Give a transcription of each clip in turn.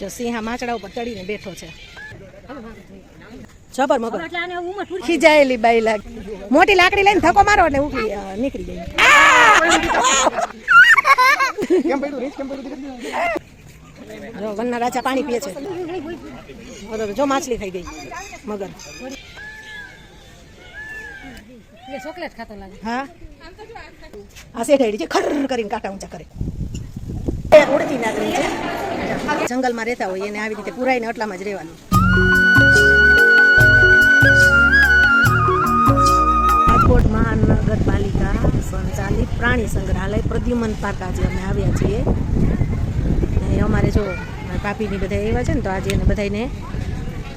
જો સિંહા માચડા ઉપર ચડીને બેઠો છે. જબર મગર. ખીજાયેલી બાઈ લાગે મોટી લાકડી લઈને ધક્કો મારો એટલે ઉકળી નીકળી જાય કેમ પડ્યું રીચ કેમ પડ્યું જો વનના રાજા પાણી પીએ છે. બરોબર જો માછલી ખાઈ ગઈ મગર. ચોકલેટ ખાતો લાગે. હા? આ શેઠાડી છે ખર કરીને કાંટા ઊંચા કરે. એ ઉડતી નાગરી છે જંગલમાં રહેતા હોય એને આવી રીતે પુરાઈને અટલામાં જ રહેવાનું. રાજકોટ મહાનગરપાલિકા સંચાલિત પ્રાણી સંગ્રહાલય પ્રદ્યુમન પાર્ક આજે અમે આવ્યા છીએ. અમારે જો પાપીની બધા આવ્યા છે ને, તો આજે એને બધાને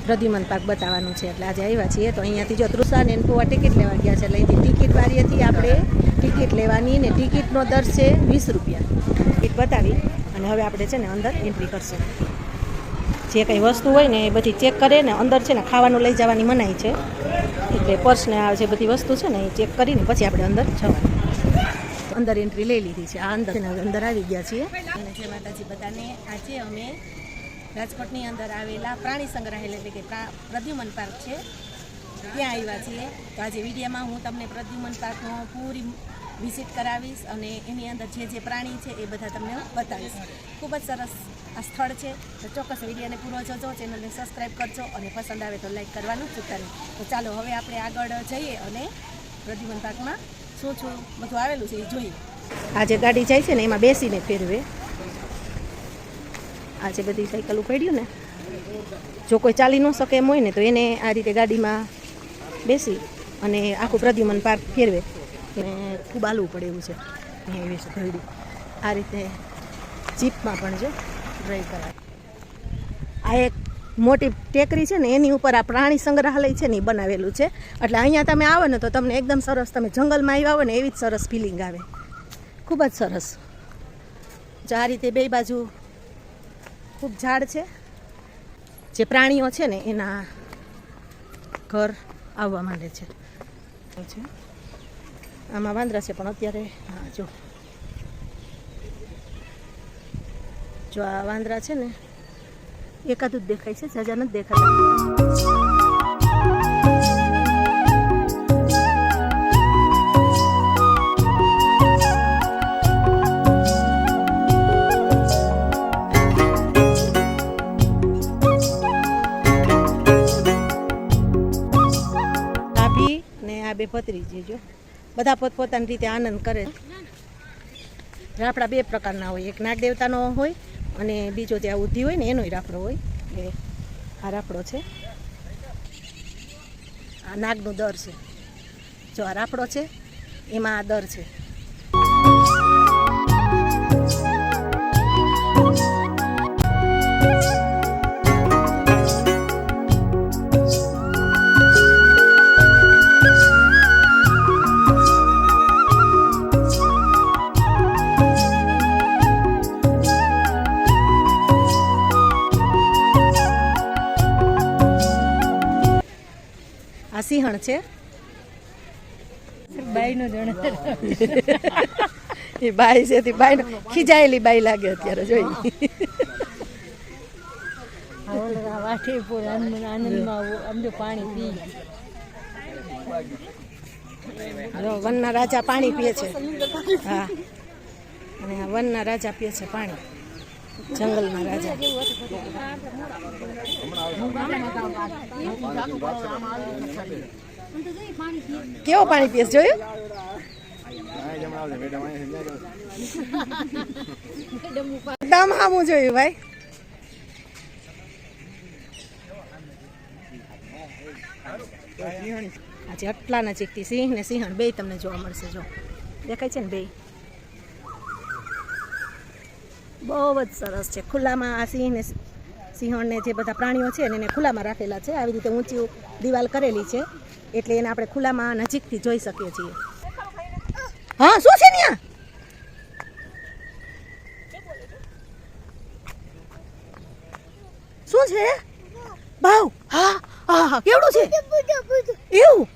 પ્રદ્યુમન પાર્ક બતાવવાનું છે. એટલે આજે આવ્યા છીએ. તો અહીંયાથી જો તૃષા ને એનપોવા ટિકિટ લેવા ગયા છે, એટલે અહીંથી ટિકિટ વાળીએથી આપણે ટિકિટ લેવાની ને ટિકિટનો દર છે વીસ રૂપિયા. બતાવી અને હવે આપણે છે ને અંદર એન્ટ્રી કરશું. જે કંઈ વસ્તુ હોય ને એ બધી ચેક કરે ને અંદર છે ને ખાવાનું લઈ જવાની મનાઈ છે. એટલે પર્સને આ જે બધી વસ્તુ છે ને એ ચેક કરીને પછી આપણે અંદર જવાનું. અંદર એન્ટ્રી લઈ લીધી છે. આ અંદર અંદર આવી ગયા છીએ. અને જે માતાજી બધાને આજે અમે રાજકોટની અંદર આવેલા પ્રાણી સંગ્રહાલય એટલે કે પ્રદ્યુમન પાર્ક છે. ત્યાં આવ્યા છીએ. તો આજે વિડીયોમાં હું તમને પ્રદ્યુમન પાર્કનો પૂરી વિઝિટ કરાવીશ અને એની અંદર જે જે પ્રાણી છે એ બધા તમને બતાવીશ. ખૂબ જ સરસ આ સ્થળ છે. તો ચોક્કસ વિડીયોને પૂરો જોજો, ચેનલને સબસ્ક્રાઈબ કરજો અને પસંદ આવે તો લાઈક કરવાનું ચૂકતા નહીં. તો ચાલો, હવે આપણે આગળ જઈએ અને પ્રદ્યુમન પાર્કમાં શું શું બધું આવેલું છે એ જોઈએ. આ જે ગાડી જાય છે ને, એમાં બેસીને ફેરવે. આ જે બધી સાયકલ ઉપાડ્યું ને, જો કોઈ ચાલી ન શકે એમ હોય ને, તો એને આ રીતે ગાડીમાં બેસી અને આખું પ્રદ્યુમન પાર્ક ફેરવે. અને ખૂબ આલવું પડે એવું છે. એવી છે ઘરડી. આ રીતે જીપમાં પણ છે ડ્રાઈવ કરાય. આ એક મોટી ટેકરી છે ને, એની ઉપર આ પ્રાણી સંગ્રહાલય છે ને એ બનાવેલું છે. એટલે અહીંયા તમે આવો ને તો તમને એકદમ સરસ, તમે જંગલમાં આવ્યા હોય ને એવી જ સરસ ફિલિંગ આવે. ખૂબ જ સરસ. જો આ રીતે બે બાજુ ખૂબ ઝાડ છે. જે પ્રાણીઓ છે ને એના ઘર આવવા માંડે છે. આમાં વાંદરા છે પણ અત્યારે હા જો જો આ વાંદરા છે ને એકાદું જ દેખાય છે સજા નથી દેખાતા બે ભત્રીજી જો બધા પોતપોતાની રીતે આનંદ કરે. રાફડા બે પ્રકારના હોય. એક નાગ દેવતાનો હોય અને બીજો ત્યાં ઉધી હોય ને એનોય રાફડો હોય. એ આ રાફડો છે. આ નાગનો દર છે. જો આ રાફડો છે, એમાં આ દર છે. સિંહણ છે? બાઈનો જણે એ બાઈ છે તે બાઈ ખીજાયેલી બાઈ લાગે અત્યારે જોઈ. વાઠે પૂર આનંદમાં આમ જો પાણી પી વનના રાજા પાણી પીએ છે. હા. અને વનના રાજા પીએ છે પાણી. જંગલના રાજા. કેવો પાણી પીએસ જોયું? દમ હામું જોયું, ભાઈ. આજે આટલા નજીકથી સિંહ ને સિંહણ બે તમને જોવા મળશે, જો. દેખાય છે ને બે બહુ જ સરસ છે. ખુલ્લામાં આ સિંહને સિંહણને જે બધા પ્રાણીઓ છે એને ખુલ્લામાં રાખેલા છે. આવી રીતે ઊંચી દિવાલ કરેલી છે. એટલે એને આપણે ખુલ્લામાં નજીકથી જોઈ શકીએ છીએ. હા શું છે ત્યાં? શું છે? ભાવ? હા હા હા કેવડું છે? એવું?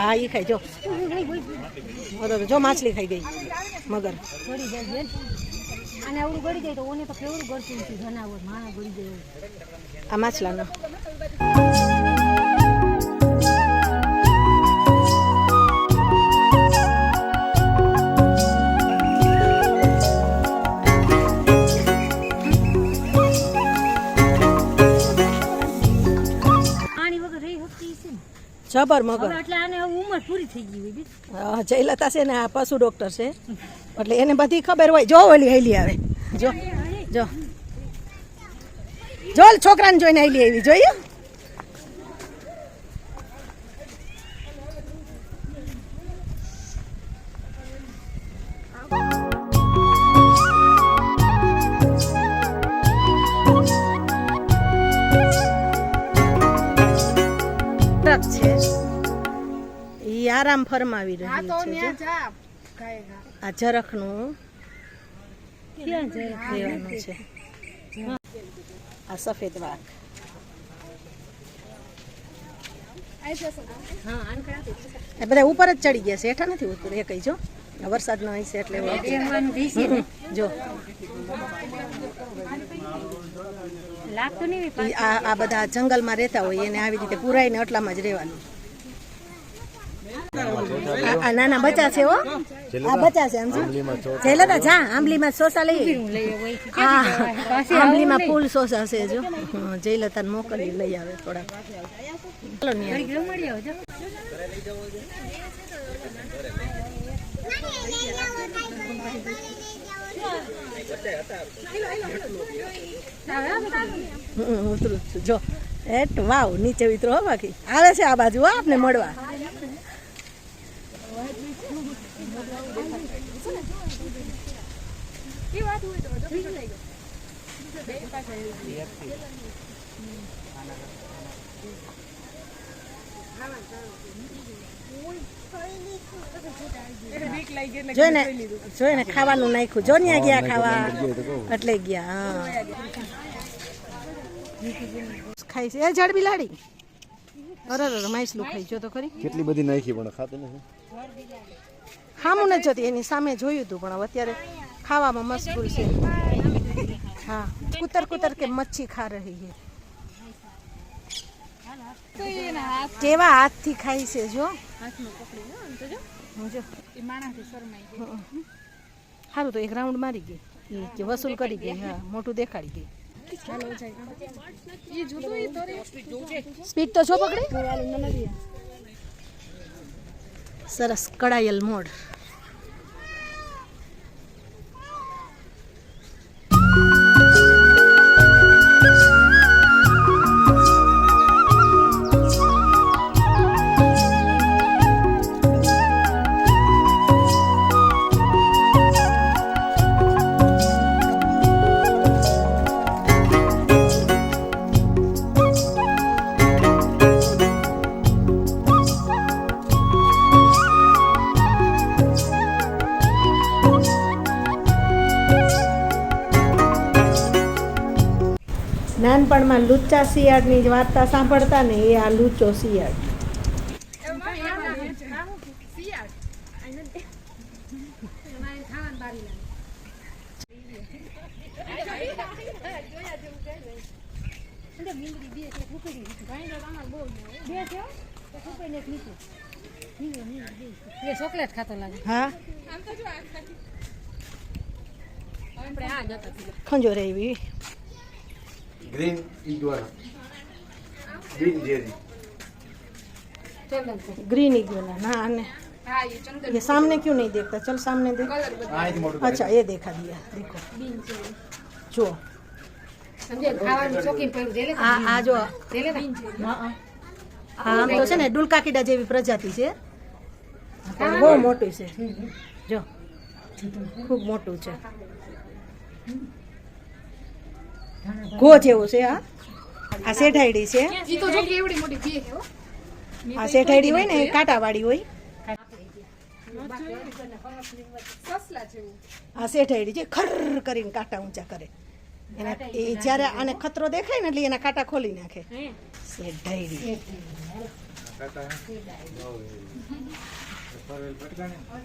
હા હા એ ખાઈ જો બરોબર જો માછલી ખાઈ ગઈ. મગર. અને આવડું ગળી જાય તો ઓને તો કેવડું ગળતું જનાવર માણા ગળી જાય આ માછલાનો. જબર મગર. એટલે આને ઉંમર પૂરી થઈ ગઈ હા, જયલતા છે ને આ પશુ ડોક્ટર છે. એટલે એને બધી ખબર હોય. જો ઓલી હેલી આવે. જો જો. જો ઓલી છોકરાને જોઈને હેલી આવી. જોયું? આરામ ફરમાવી રહ્યું છે આ ઝરખનું ક્યાં જાય લેવાનું છે? આ સફેદ વાઘ. બધા ઉપર જ ચડી ગયા છે. હેઠા નથી ઉતર એ કઈ જો. આ વરસાદ નો છે એટલે જો. લાગતું નહીં હોય ઈ આ આ બધા જંગલમાં રહેતા હોય એને આવી રીતે પુરાઈને અટલામાં જ રહેવાનું. આ નાના બચ્ચા છે હો. આ બચ્ચા છે જો. જયલતા જા આંબલીમાં સોસા લઈ આંબલીમાં ફૂલ સોસા છે જો. હં, જયલતાને મોકલી લઈ આવે થોડા જો. એટ વાવ નીચે ઉતરો બાકી. આવે છે આ બાજુ આપને મળવા. જોઈને જોઈને ખાવાનું નાખ્યું. જો ન્યા ગયા ખાવા. એટલે ગયા હા. ખાઈ છે. એ જડ બિલાડી અરે અરે માઇસલું ખાઈ. જો તો ખરી. કેટલી બધી નાખી પણ ખાતું નથી. હામું નથી હતી એની સામે જોયું હતું પણ અત્યારે ખાવામાં મશગુલ છે. હા કુતર કુતર કે મચ્છી ખા રહી છે. કેવા હાથથી ખાઈ છે જો. સારું તો એક રાઉન્ડ મારી ગઈ. કે વસૂલ કરી ગઈ હા મોટું દેખાડી ગઈ. સ્પીડ તો છો પકડી. સરસ કડાયેલ મોડ. નાનપણમાં લુચ્ચા શિયાળની જ વાર્તા સાંભળતા ને એ આ લૂચો શિયાળ. ચોકલેટ ખાતો લાગે. હા? ખંજો રે એવી. green iguana green Jerry green iguana ना आने ये सामने क्यों नहीं देखता चल सामने देख આથી મોટું अच्छा ये देखा दिया देखो जो સમજે ખાવાનું ચોકીન પડ્યું દે લે આ આ જો દે લે આ આમ તો છે ને ડુલકા કીડા જેવી પ્રજાતિ છે પણ બહુ મોટું છે જો ખૂબ મોટું છે ઘો જેવું છે આ આ શેઠાઈડી છે. આ શેઠાઈડી હોય ને કાંટાવાળી હોય. આ શેઠાઈડી છે ખર કરીને કાંટા ઊંચા કરે. એના એ જ્યારે આને ખતરો દેખાય ને એટલે એના કાંટા ખોલી નાખે. શેઠાઈડી હે.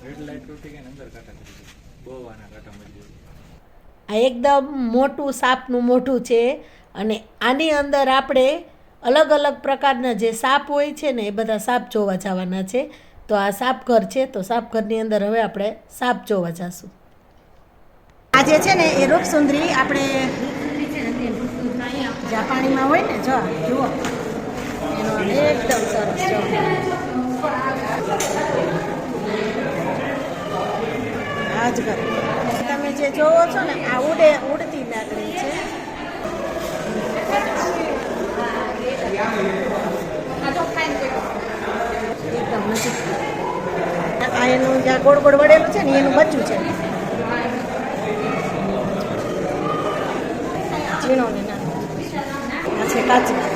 રેડ લાઈટ તૂટી ગઈ ને અંદર કાંટા બહુ આના કાંટા મળી આ એકદમ મોટું, સાપનું મોઢું છે અને આની અંદર આપણે અલગ અલગ પ્રકારના જે સાપ હોય છે ને, એ બધા સાપ જોવા જવાના છે. તો આ સાપ ઘર છે, તો સાપ ઘરની અંદર હવે આપણે સાપ જોવા જશું. આજે છે ને, એ રૂપસુંદરી આપણે જાપાણીમાં હોય ને, જો, જુઓ. એકદમ સરસ જો. રાજગર તમે જે જોવો છો ને, આ ઉડે, ઉડતી લાકડી છે. આ એનું જ્યાં ગોળ ગોળ વળેલું છે ને, એનું બચ્ચું છે. ઝીણો ને. ના છે કાચબા.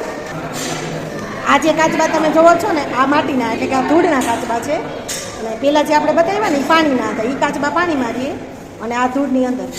આ જે કાચબા તમે જોવો છો ને, આ માટીના, એટલે કે આ ધૂળના કાચબા છે. અને પેલા જે આપણે બતાવ્યા ને એ પાણીના હતા એ કાચબા પાણીમાં રહીએ અને આ ધૂળની અંદર.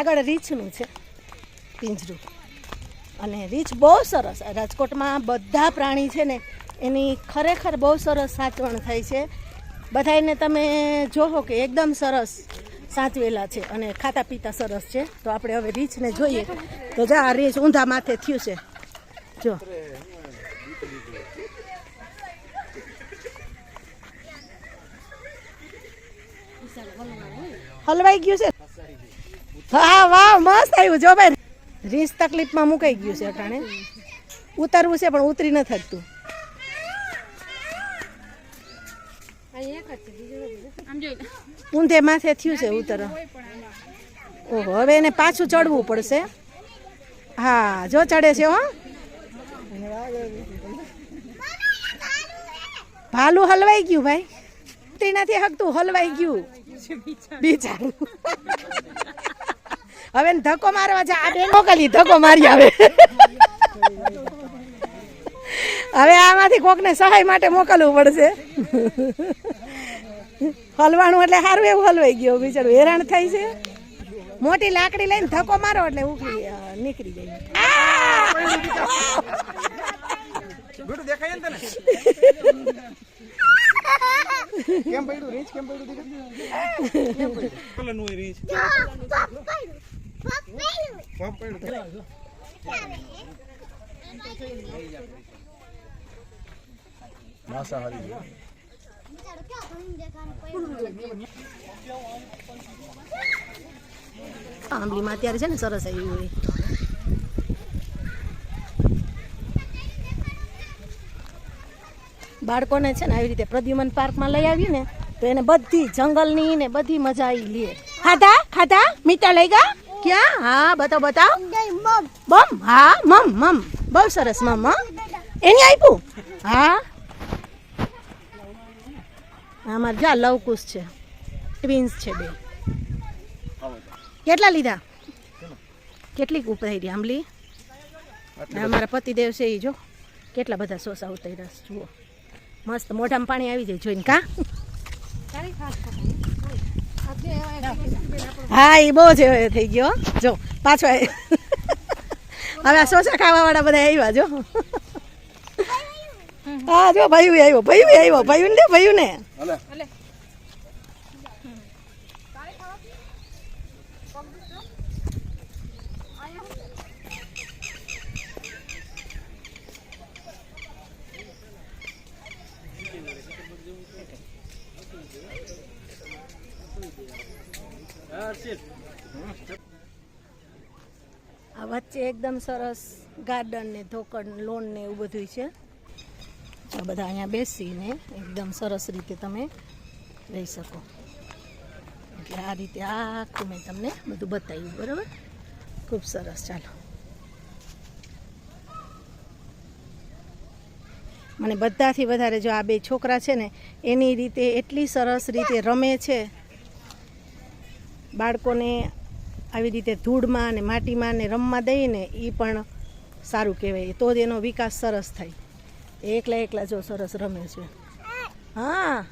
આગળ રીંછનું છે, પિંજરું. અને રીંછ બહુ સરસ, રાજકોટમાં બધા પ્રાણી છે ને, એની ખરેખર બહુ સરસ સાચવણ થાય છે. બધાને તમે જોહો કે એકદમ સરસ સાચવેલા છે અને ખાતા પીતા સરસ છે. તો આપણે હવે રીંછને જોઈએ. તો જા, આ રીંછ ઊંધા માથે થયું છે. જો. હલવાઈ ગયું છે? હા, વાહ, મસ્ત આવ્યું, જો ભાઈ. રીસ તકલીફમાં મુકાઈ ગયું છે અટાણે. ઉતરવું છે, પણ ઉતરી ન થતું. ઊંધે માથે થયું છે ઉતર. ઓહો, હવે એને પાછું ચડવું પડશે. હા, જો ચડે છે, હો. ભાલું હલવાઈ ગયું, ભાઈ. ઉતરી નથી હકતું, હલવાઈ ગયું. બિચારું. હવે ધક્કો મારવા છે આ બેન મોકલી ધક્કો મારી આવે હવે આમાંથી કોકને સહાય માટે મોકલવું પડશે હલવાનું એટલે સારું એવું હલવાઈ ગયો બિચારું હેરાન થાય છે મોટી લાકડી લઈને ધક્કો મારો એટલે ઉકળી નીકળી જાય બેટું દેખાય ને તને કેમ પડ્યું રીંચ કેમ પડ્યું દીકરી કલરનું હોય રીંચ પગ પડ્યું અત્યારે છે ને સરસ હોય. બાળકોને છે ને આવી રીતે પ્રદ્યુમન પાર્કમાં લઈ આવ્યું ને તો એને બધી જંગલની ને બધી મજા આવી લે. ખાધા? ખાધા? મીઠા લઈ ગયા ક્યાં? હા બતાવ બતાવ. બમ હા મમ મમ. બહુ સરસ મમ. એની આપ્યું હા. અમારે જા લવકુશ છે. ટ્વિન્સ છે બે. કેટલા લીધા? કેટલીક કેટલી રહી આંબલી? અમારા પતિદેવ છે એ જો. કેટલા બધા સોસા ઉતર્યા જુઓ. મસ્ત મોઢામાં પાણી આવી જાય જોઈને કા? હા એ બહુ જ થઈ ગયો જો પાછો. હવે આ સોસા ખાવા વાળા બધા આવ્યા જો. હા જો ભાઈ આવ્યો ભાઈ આવ્યો ભાઈ ને ભાઈ ને વચ્ચે એકદમ સરસ ગાર્ડન ને ધોકડ લોન ને એવું બધું છે. આ બધા અહીંયા બેસીને એકદમ સરસ રીતે તમે રહી શકો. એટલે આ રીતે આખું મેં તમને બધું બતાવ્યું, બરાબર? ખૂબ સરસ, ચાલો. મને બધાથી વધારે જો આ બે છોકરા છે ને, એની રીતે એટલી સરસ રીતે રમે છે. બાળકોને આવી રીતે ધૂળમાં અને માટીમાં ને રમવા દઈને એ પણ સારું કહેવાય. તો જ એનો વિકાસ સરસ થાય. એકલા એકલા જો સરસ રમે છે. હા.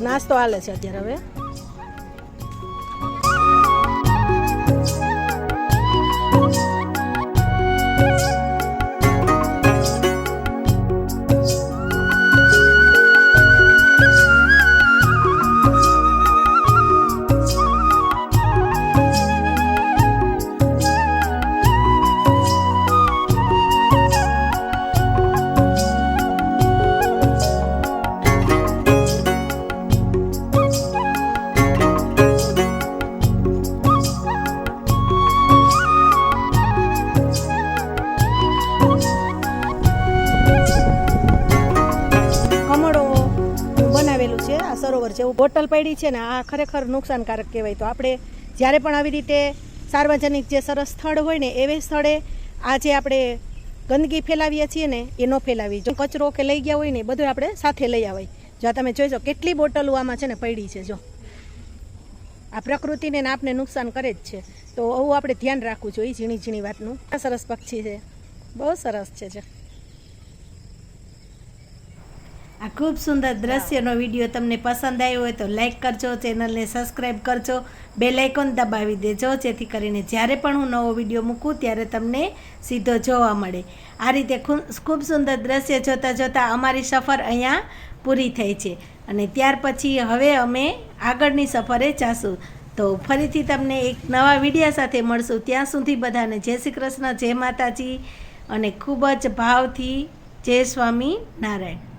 નાસ્તો હાલે છે અત્યારે હવે છે એવું બોટલ પડી છે ને, આ ખરેખર નુકસાનકારક કહેવાય. તો આપણે જ્યારે પણ આવી રીતે સાર્વજનિક જે સરસ સ્થળ હોય ને, એવે સ્થળે આ જે આપણે ગંદકી ફેલાવીએ છીએ ને, એ ન ફેલાવી. જો કચરો કે લઈ ગયા હોય ને બધું આપણે સાથે લઈ આવાય. જો તમે જોઈશો, કેટલી બોટલો આમાં છે ને પડી છે, જો. આ પ્રકૃતિને આપને નુકસાન કરે જ છે. તો આવું આપણે ધ્યાન રાખવું જોઈએ ઝીણી ઝીણી વાતનું. આ સરસ પક્ષી છે. બહુ સરસ છે જો આ ખૂબ સુંદર દ્રશ્યનો વીડિયો તમને પસંદ આવ્યો હોય તો લાઇક કરજો ચેનલને સબસ્ક્રાઈબ કરજો બે લાઇકોન દબાવી દેજો જેથી કરીને જ્યારે પણ હું નવો વીડિયો મૂકું ત્યારે તમને સીધો જોવા મળે. આ રીતે ખૂબ સુંદર દ્રશ્ય જોતાં જોતાં અમારી સફર અહીંયા પૂરી થઈ છે. અને ત્યાર પછી હવે અમે આગળની સફરે જાશું. તો ફરીથી તમને એક નવા વિડીયા સાથે મળશું. ત્યાં સુધી બધાને જય શ્રી કૃષ્ણ જય માતાજી અને ખૂબ જ ભાવથી જય સ્વામી નારાયણ